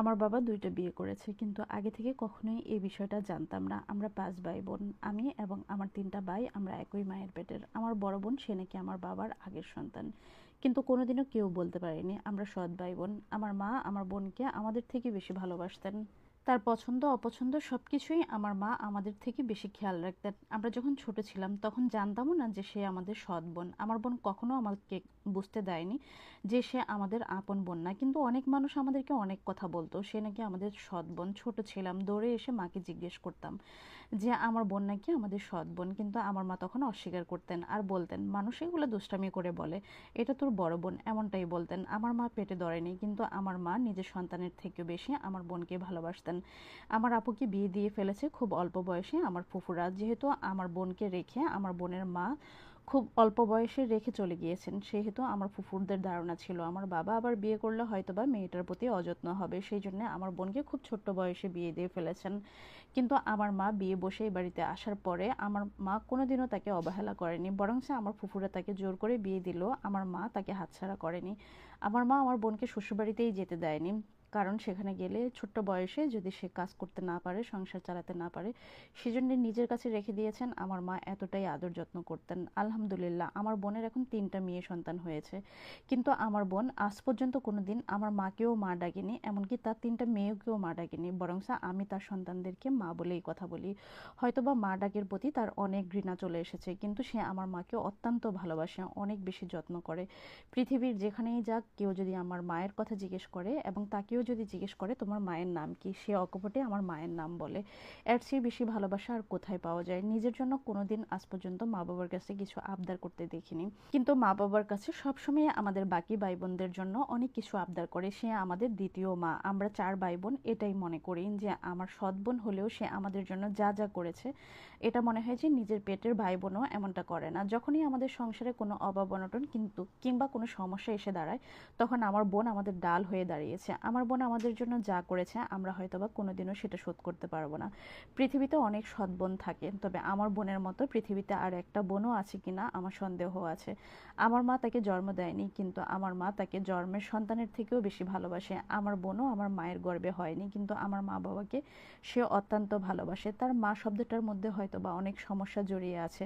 আমার বাবা দুইটা বিয়ে করেছে, কিন্তু আগে থেকে কখনোই এই বিষয়টা জানতাম না। আমরা পাঁচ ভাই বোন আমি এবং আমার তিনটা ভাই, আমরা একই মায়ের পেটের। আমার বড় বোন, সে নাকি আমার বাবার আগের সন্তান। কিন্তু কোনোদিনও কেউ বলতে পারেনি, আমরা সৎ ভাই বোন আমার মা আমার বোনকে আমাদের থেকে বেশি ভালোবাসতেন। তার পছন্দ, অপছন্দ সব কিছুই আমার মা আমাদের থেকে বেশি খেয়াল রাখতেন। আমরা যখন ছোট ছিলাম তখন জানতামও না যে সে আমাদের সৎ বোন। আমার বোন কখনো আমাকে বুঝতে দেয়নি যে সে আমাদের আপন বোন না। কিন্তু অনেক মানুষ আমাদেরকে অনেক কথা বলতো। সে নাকি আমাদের সৎ বোন। ছোট ছিলাম, দৌড়ে এসে মাকে জিজ্ঞেস করতাম যে, আমার বোন নাকি আমাদের সৎ বোন? কিন্তু আমার মা তখন অস্বীকার করতেন আর বলতেন, মানুষ এগুলো দুষ্টামি করে বলে। এটা তোর বড় বোন। এমনটাই বলতেন। আমার মা পেটে ধরেনি। কিন্তু আমার মা নিজের সন্তানের থেকেও বেশি আমার বোনকে ভালোবাসতেন। আমার আপুকে বিয়ে দিয়ে ফেলেছে খুব অল্প বয়সে আমার ফুফুরা। যেহেতু আমার বোনকে রেখে আমার বোনের মা খুব অল্প বয়সে রেখে চলে গিয়েছেন, সেহেতু আমার ফুফুরদের ধারণা ছিল। আমার বাবা আবার বিয়ে করলে হয়তো বা মেয়েটার প্রতি অযত্ন হবে। সেই জন্য আমার বোনকে খুব ছোট্ট বয়সে বিয়ে দিয়ে ফেলেছেন। কিন্তু আমার মা বিয়ে বসে এই বাড়িতে আসার পরে আমার মা কোনোদিনও তাকে অবহেলা করেনি বরং সে আমার ফুফুরা তাকে জোর করে বিয়ে দিল আমার মা তাকে হাতছাড়া করেনি। আমার মা আমার বোনকে শ্বশুরবাড়িতেই যেতে দেয়নি। কারণ সেখানে গেলে ছোট্ট বয়সে যদি সে কাজ করতে না পারে, সংসার চালাতে না পারে, সেজন্য নিজের কাছে রেখে দিয়েছেন, আমার মা এতটাই আদর যত্ন করতেন। আলহামদুলিল্লাহ, আমার বোনের এখন তিনটা মেয়ে সন্তান হয়েছে। কিন্তু আমার বোন আজ পর্যন্ত কোনো দিন আমার মাকেও মা ডাকেনি, এমনকি তার তিনটা মেয়েকেও মা ডাকেনি। বরং আমি তার সন্তানদেরকে মা বলেই কথা বলি। হয়তোবা মা ডাকের প্রতি তার অনেক ঘৃণা চলে এসেছে, কিন্তু সে আমার মাকে অত্যন্ত ভালোবাসে, অনেক বেশি যত্ন করে। পৃথিবীর যেখানেই যাক, কেউ যদি আমার মায়ের কথা জিজ্ঞেস করে এবং তাকেও কেউ যদি জিজ্ঞেস করে, তোমার মায়ের নাম কি? সে অকপটে আমার মায়ের নাম বলে। এর চেয়ে বেশি ভালোবাসা আর কোথায় পাওয়া যায়? নিজের জন্য কোনোদিন আজ পর্যন্ত মা বাবার কাছে কিছু আবদার করতে দেখিনি। কিন্তু মা বাবার কাছে সবসময় আমাদের বাকি ভাই বোনদের জন্য অনেক কিছু আবদার করে। সে আমাদের দ্বিতীয় মা। আমরা চার ভাই বোন এটাই মনে করি যে আমার সৎ বোন হলেও সে আমাদের জন্য যা যা করেছে, এটা মনে হয় যে নিজের পেটের ভাই বোনও এমনটা করে না। যখনই আমাদের সংসারে কোনো অভাব অনটন কিন্তু, কিংবা কোনো সমস্যা এসে দাঁড়ায়, তখন আমার বোন আমাদের ডাল হয়ে দাঁড়িয়েছে। আমার বোন আমাদের জন্য যা করেছে, আমরা হয়তো বা কোনোদিনও সেটা শোধ করতে পারব না। পৃথিবীতে অনেক সৎ বোন থাকে, তবে আমার বোনের মতো পৃথিবীতে আর একটা বোনও আছে কিনা আমার সন্দেহ আছে। আমার মা তাকে জন্ম দেয়নি, কিন্তু আমার মা তাকে জন্মের সন্তানের থেকেও বেশি ভালোবাসে। আমার বোনও আমার মায়ের গর্বে হয়নি, কিন্তু আমার মা বাবাকে সে অত্যন্ত ভালোবাসে। তার মা শব্দটার মধ্যে হয়তো বা অনেক সমস্যা জড়িয়ে আছে,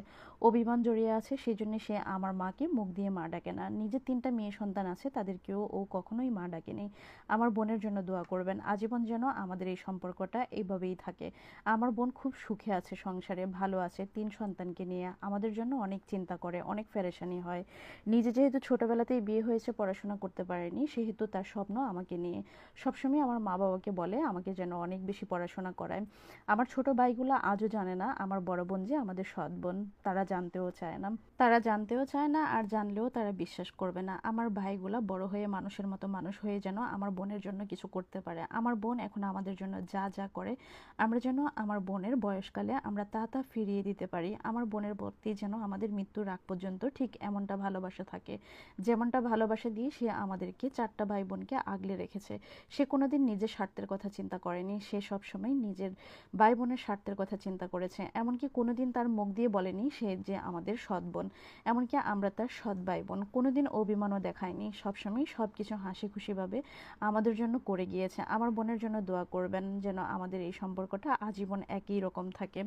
অভিমান জড়িয়ে আছে সেই জন্য সে আমার মাকে মুখ দিয়ে মা ডাকে না। নিজের তিনটা মেয়ে সন্তান আছে, তাদেরকেও ও কখনোই মা ডাকেনি। আমার বোনের জন্য দোয়া করবেন। আজীবন যেন আমাদের এই সম্পর্কটা এইভাবেই থাকে। আমার বোন খুব সুখে আছে সংসারে, ভালো আছে, তিন সন্তানকে নিয়ে। আমাদের জন্য অনেক চিন্তা করে, অনেক ফেরেশানি হয়। নিজে যেহেতু ছোটোবেলাতেই বিয়ে হয়েছে, পড়াশোনা করতে পারেনি, সেহেতু তার স্বপ্ন আমাকে নিয়ে। সবসময় আমার মা বাবাকে বলে, আমাকে যেন অনেক বেশি পড়াশোনা করায়। আমার ছোট ভাইগুলো আজও জানে না, আমার বড় বোন যে আমাদের সৎ বোন। তারা জানতেও চায় না। তারা জানতেও চায় না, আর জানলেও তারা বিশ্বাস করবে না। আমার ভাইগুলা বড় হয়ে মানুষের মতো মানুষ হয়ে যেন আমার বোনের জন্য কিছু করতে পারে। আমার বোন এখন আমাদের জন্য যা যা করে, আমরা যেন আমার বোনের বয়সকালে আমরা তা তা ফিরিয়ে দিতে পারি। আমার বোনের প্রতি যেন আমাদের মৃত্যুর আগ পর্যন্ত ঠিক এমনটা ভালোবাসা থাকে। যেমনটা ভালোবাসা দিয়ে সে আমাদেরকে চারটা ভাই বোনকে আগলে রেখেছে। সে কোনোদিন নিজের স্বার্থের কথা চিন্তা করেনি। সে সবসময় নিজের ভাই বোনের স্বার্থের কথা চিন্তা করেছে। এমনকি কোনোদিন তার মুখ দিয়ে বলেনি সে যে আমাদের সৎ বোন। এমনকি আমরা তার সৎ ভাই বোন কোনোদিন অভিমানও দেখায়নি। সবসময় সব কিছু হাসি খুশিভাবে আমাদের জন্য করে গিয়েছে। আমার বোনের জন্য দোয়া করবেন যেন আমাদের এই সম্পর্কটা আজীবন একই রকম থাকে।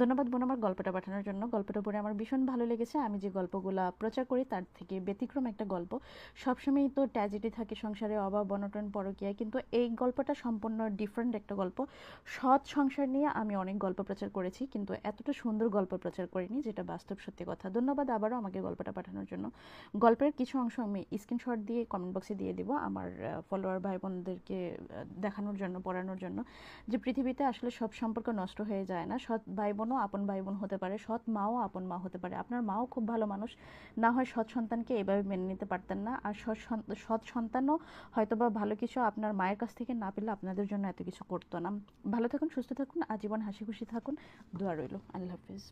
ধন্যবাদ বোন আমার গল্পটা পাঠানোর জন্য। গল্পটা পড়ে আমার ভীষণ ভালো লেগেছে। আমি যে গল্পগুলা প্রচার করি তার থেকে ব্যতিক্রম একটা গল্প। সবসময়ই তো ট্র্যাজেডি থাকে সংসারে, অভাব, অনটন, পরকিয়া, কিন্তু এই গল্পটা সম্পূর্ণ ডিফারেন্ট একটা গল্প। সৎ সংসার নিয়ে আমি অনেক গল্প প্রচার করেছি, কিন্তু এতটা সুন্দর গল্প প্রচার করিনি যেটা বাস্তব সত্যি কথা। ধন্যবাদ আবারও আমাকে গল্পটা পাঠানোর জন্য। গল্পের কিছু অংশ আমি স্ক্রিনশট দিয়ে কমেন্ট বক্সে দিয়ে দিব। আমার ফলোয়ার ভাই বোনদেরকে দেখানোর জন্য, পড়ানোর জন্য, যে পৃথিবীতে আসলে সব সম্পর্ক নষ্ট হয়ে যায় না। সৎ ভাই বোনও আপন ভাই বোন হতে পারে, সৎ মাও আপন মা হতে পারে। আপনার মাও খুব ভালো মানুষ, না হয় সৎ সন্তানকে এভাবে মেনে নিতে পারতেন না। আর সৎ সৎ সন্তানও হয়তো বা ভালো কিছু আপনার মায়ের কাছ থেকে না পেলে আপনাদের জন্য এত কিছু করতো না। ভালো থাকুন, সুস্থ থাকুন, আজীবন হাসি খুশি থাকুন। দোয়া রইল। আল্লাহ হাফিজ।